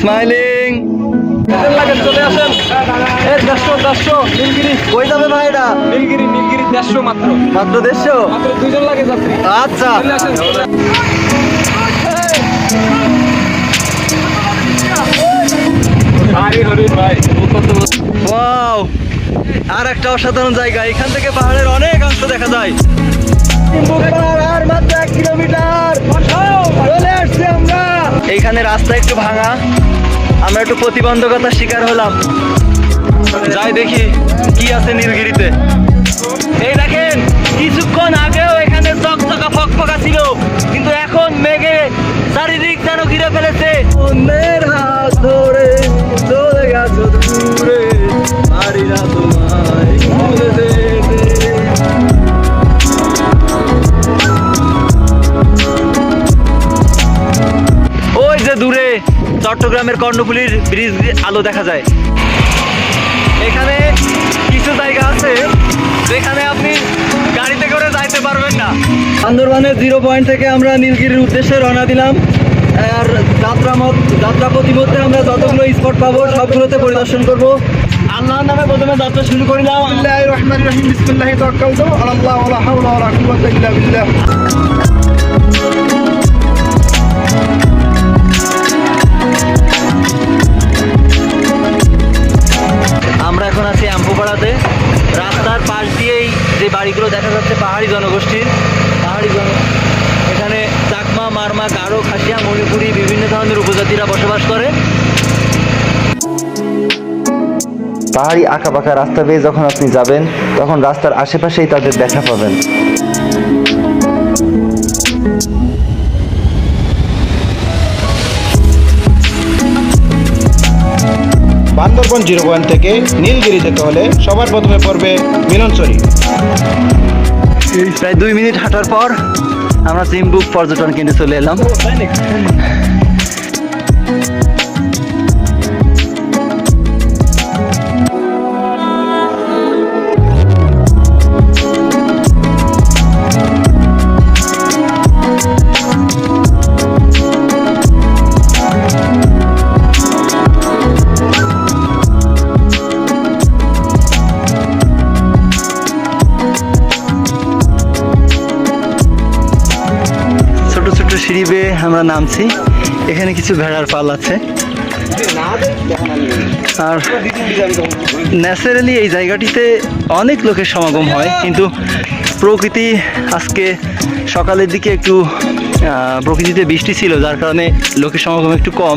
Smiling চলে আসেন। দেড়শো দেড়শো। নীলগিরি। কই যাবে ভাই এটা নীলগিরি নীলগিরি দেড়শো মাত্র। মাত্র দেড়শো? মাত্র দুইজন লাগে যাত্রী। আচ্ছা। আরে একটা অসাধারণ জায়গা। এখান থেকে পাহাড়ের অনেক অংশ দেখা যায়। আর মাত্র এক কিলোমিটার। এইখানে রাস্তা একটু ভাঙা। আমরা একটু প্রতিবন্ধকতার শিকার হলাম। যাই দেখি কি আছে নীলগিরিতে। এই দেখেন, কিছুক্ষণ আগেও এখানে চকচকা ফকফকা গ্রামের কর্ণফুলির ব্রিজ আলো দেখা যায়। এখানে কিছু জায়গা আছে যেখানে আপনি গাড়িতে করে যাইতে পারবেন না। সুন্দরবনের জিরো পয়েন্ট থেকে আমরা নীলগিরির উদ্দেশ্যে রওনা দিলাম। আর যাত্রা মত যাত্রা প্রতিমধ্যে আমরা যতগুলো স্পট পাবো সবগুলোতে পরিদর্শন করব। আল্লাহ নামে প্রথমে যাত্রা শুরু করিলাম আল্লাহ রহমান রহিম। বিসমুল্লাহ তক্কাল আল্লাহ আল্লাহ আল্লাহ আল্লাহ এখন আছি অ্যাম্পুপাড়াতে রাস্তার পাশ দিয়েই যে বাড়িগুলো দেখা যাচ্ছে, পাহাড়ি জনগোষ্ঠীর। পাহাড়ি জন এখানে চাকমা, মারমা গারো খাসিয়া, মণিপুরি, বিভিন্ন ধরনের উপজাতিরা বসবাস করে। পাহাড়ি আঁকা পাকা রাস্তা বেয়ে যখন আপনি যাবেন, তখন রাস্তার আশেপাশেই তাদের দেখা পাবেন। বান্দরবন জিরো পয়েন্ট থেকে নীলগিরি যেতে হলে সবার প্রথমে পড়বে মিলনচরি প্রায় দুই মিনিট হাঁটার পর আমরা সিম্বুক পর্যটন কেন্দ্রে চলে এলাম। আমরা নামছি। এখানে কিছু ভেড়ার পাল আছে। আর ন্যাচারালি এই জায়গাটিতে অনেক লোকের সমাগম হয়, কিন্তু প্রকৃতি আজকে সকালের দিকে একটু প্রকৃতিতে বৃষ্টি ছিল, যার কারণে লোকের সমাগম একটু কম।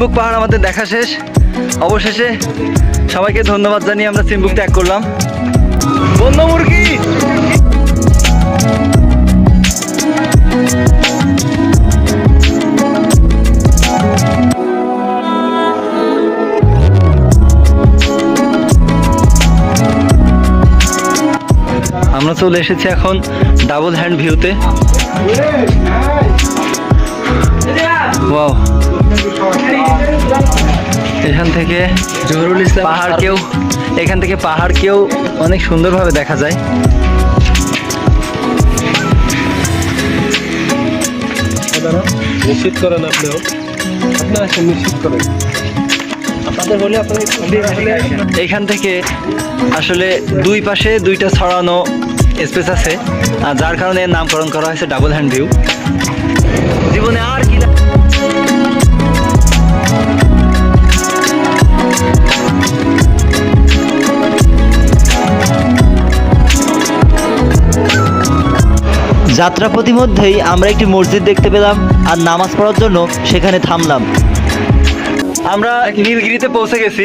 চিম্বুক পাহাড় আমাদের দেখা শেষ। অবশেষে সবাইকে ধন্যবাদ জানিয়ে আমরা চিম্বুক ত্যাগ করলাম। বন্য মুরগি! আমরা চলে এসেছি এখন ডাবল হ্যান্ড ভিউতে ওয়াও এখান থেকে জহুরুল ইসলাম পাহাড়কেও এখান থেকে পাহাড়কেও অনেক সুন্দরভাবে দেখা যায়। নিশ্চিত করেন আপনিও। আপনারা এসে নিশ্চিত করেন। এখান থেকে আসলে দুই পাশে দুইটা ছড়ানো স্পেস আছে আর যার কারণে নামকরণ করা হয়েছে ডাবল হ্যান্ড ভিউ জীবনে আর কি যাত্রা প্রতিমধ্যেই আমরা একটি মসজিদ দেখতে পেলাম আর নামাজ পড়ার জন্য সেখানে থামলাম। আমরা নীলগিরিতে পৌঁছে গেছি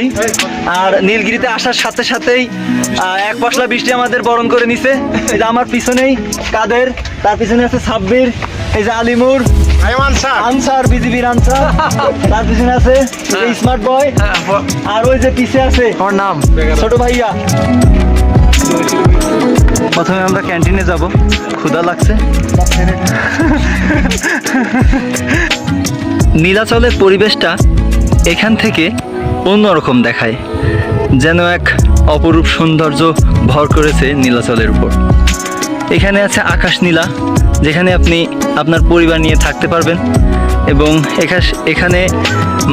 আর নীলগিরিতে আসার সাথে সাথেই এক পশলা বৃষ্টি আমাদের বরণ করে নিছে। এই যে আমার পিছনেই কাদের তার পিছনে আছে সাব্বির এই যে আলিমুর আনসার। বিজিবির আনসার। তার পিছনে আছে স্মার্ট বয় আর ওই যে পিছে আছে আমার নাম। ছোট ভাইয়া। প্রথমে আমরা ক্যান্টিনে যাব। ক্ষুধা লাগছে। নীলাচলের পরিবেশটা এখান থেকে অন্যরকম দেখায়, যেন এক অপরূপ সৌন্দর্য ভর করেছে নীলাচলের উপর। এখানে আছে আকাশ নীলা, যেখানে আপনি আপনার পরিবার নিয়ে থাকতে পারবেন এবং এখানে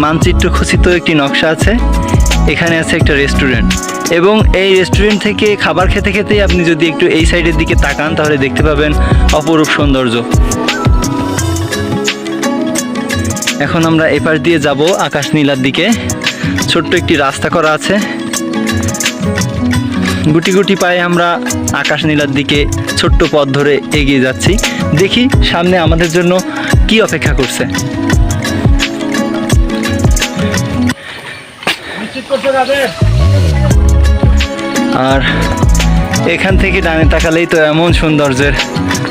মানচিত্র খচিত একটি নকশা আছে। এখানে আছে একটা রেস্টুরেন্ট এবং এই রেস্টুরেন্ট থেকে খাবার খেতে খেতে আপনি যদি একটু এই সাইডের দিকে তাকান, তাহলে দেখতে পাবেন অপরূপ সৌন্দর্য। এখন আমরা এপাশ দিয়ে যাব আকাশ নীলার দিকে। ছোট্ট একটি রাস্তা করা আছে। গুটি গুটি পায়ে আমরা আকাশ নীলার দিকে ছোট্ট পথ ধরে এগিয়ে যাচ্ছি। দেখি সামনে আমাদের জন্য কি অপেক্ষা করছে। আর এখান থেকে ডানে তাকালেই তো এমন সৌন্দর্যের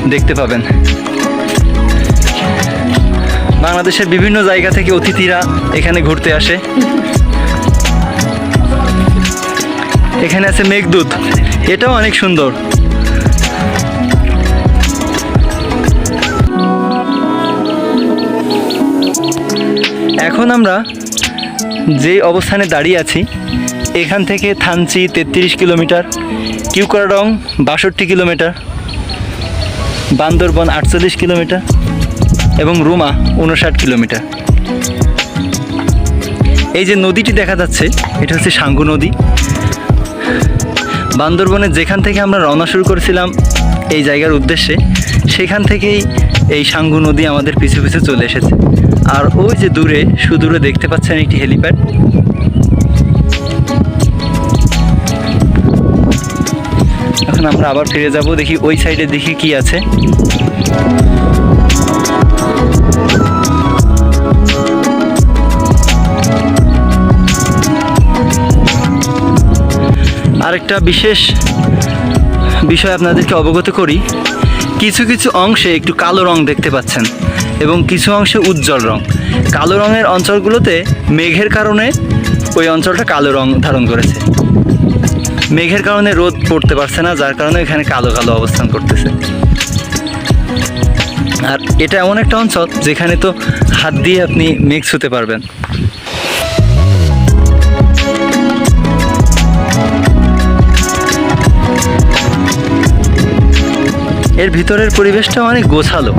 দেখতে পাবেন। বাংলাদেশের বিভিন্ন জায়গা থেকে অতিথিরা এখানে ঘুরতে আসে। এখানে আছে মেঘদূত। এটাও অনেক সুন্দর। এখন আমরা যে অবস্থানে দাঁড়িয়ে আছি, এখান থেকে থানচি তেত্রিশ কিলোমিটার, কিউকারডং বাষট্টি কিলোমিটার, বান্দরবন আটচল্লিশ কিলোমিটার এবং রুমা উনষাট কিলোমিটার। এই যে নদীটি দেখা যাচ্ছে, এটা হচ্ছে সাঙ্গু নদী। বান্দরবনের যেখান থেকে আমরা রওনা শুরু করেছিলাম এই জায়গার উদ্দেশ্যে, সেখান থেকেই এই সাঙ্গু নদী আমাদের পিছু পিছু চলে এসেছে। আর ওই যে দূরে, সুদূরে দেখতে পাচ্ছেন একটি হেলিপ্যাড। এখন আমরা আবার ফিরে যাব, দেখি ওই সাইডে দেখি কি আছে। আরেকটা বিশেষ বিষয় আপনাদেরকে অবগত করি কিছু কিছু অংশে একটু কালো রং দেখতে পাচ্ছেন এবং কিছু অংশে উজ্জ্বল রং। কালো রঙের অঞ্চলগুলোতে মেঘের কারণে ওই অঞ্চলটা কালো রং ধারণ করেছে। মেঘের কারণে রোদ পড়তে পারছে না, যার কারণে এখানে কালো কালো অবস্থান করতেছে। আর এটা এমন একটা অঞ্চল যেখানে তো হাত দিয়ে আপনি মেঘ ছুতে পারবেন। এর ভিতরের পরিবেশটা অনেক গোছালো,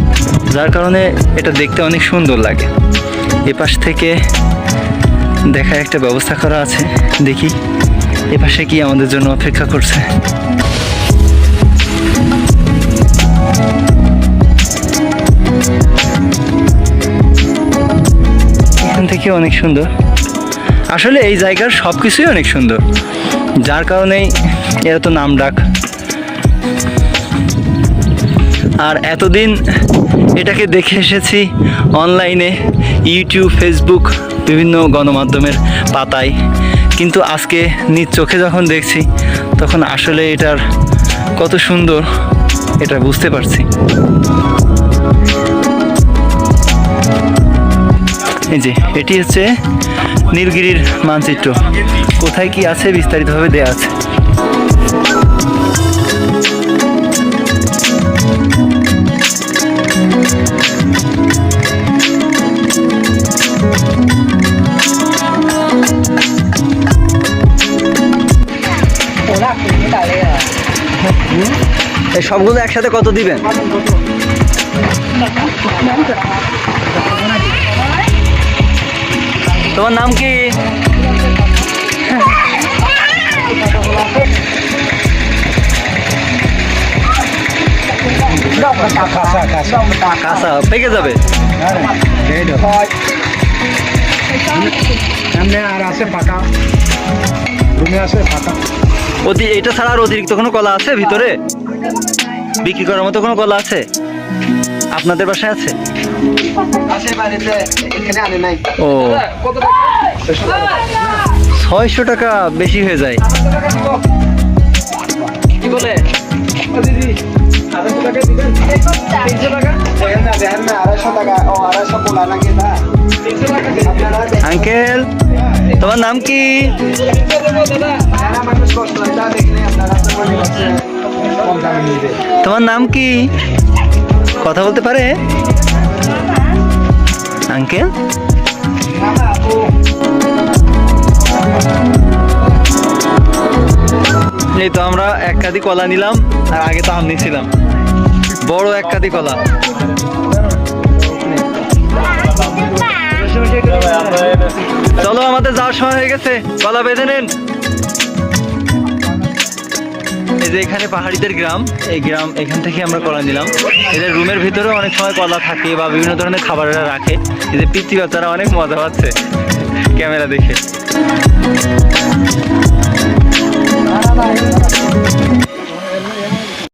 যার কারণে এটা দেখতে অনেক সুন্দর লাগে। এ পাশ থেকে দেখার একটা ব্যবস্থা করা আছে, দেখি এ পাশে কি আমাদের জন্য অপেক্ষা করছে। এখান থেকে অনেক সুন্দর। আসলে এই জায়গার সব কিছুই অনেক সুন্দর, যার কারণেই এর তো নাম ডাক আর এতদিন এটাকে দেখে এসেছি অনলাইনে, ইউটিউব, ফেসবুক, বিভিন্ন গণমাধ্যমের পাতায়। কিন্তু আজকে নিজ চোখে যখন দেখছি, তখন আসলে এটার কত সুন্দর এটা বুঝতে পারছি। এই যে, এটি হচ্ছে নীলগিরির মানচিত্র। কোথায় কি আছে বিস্তারিতভাবে দেয়া আছে। এই সবগুলো একসাথে কত দিবেন? তোমার নাম কি? পেকে যাবে। আর আছে ফাঁকা। রুমে আছে ফাঁকা। অতি এটা ছাড়া আর অতিরিক্ত কোনো কলা আছে ভিতরে? বিক্রি করার মতো কোনো কলা আছে? আপনাদের বাসায় আছে? ও। ছয়শো টাকা। বেশি হয়ে যায়। কি বলে? আঙ্কেল? তোমার নাম কি? তোমার নাম কি? কথা বলতে পারে? আঙ্কেল? এই তো আমরা এক কাদি কলা নিলাম, আর আগে তো আম নিছিলাম বড় এক কাদি কলা। চলো, আমাদের যাওয়ার সময় হয়ে গেছে। কলা বেঁধে নেন। এই যে এখানে পাহাড়িদের গ্রাম, এই গ্রাম, এখান থেকে আমরা কলা নিলাম। এদের রুমের ভিতরে অনেক সময় কলা থাকে বা বিভিন্ন ধরনের খাবারেরা রাখে। এই যে পিচি বাচ্চারা অনেক মজা পাচ্ছে ক্যামেরা দেখে।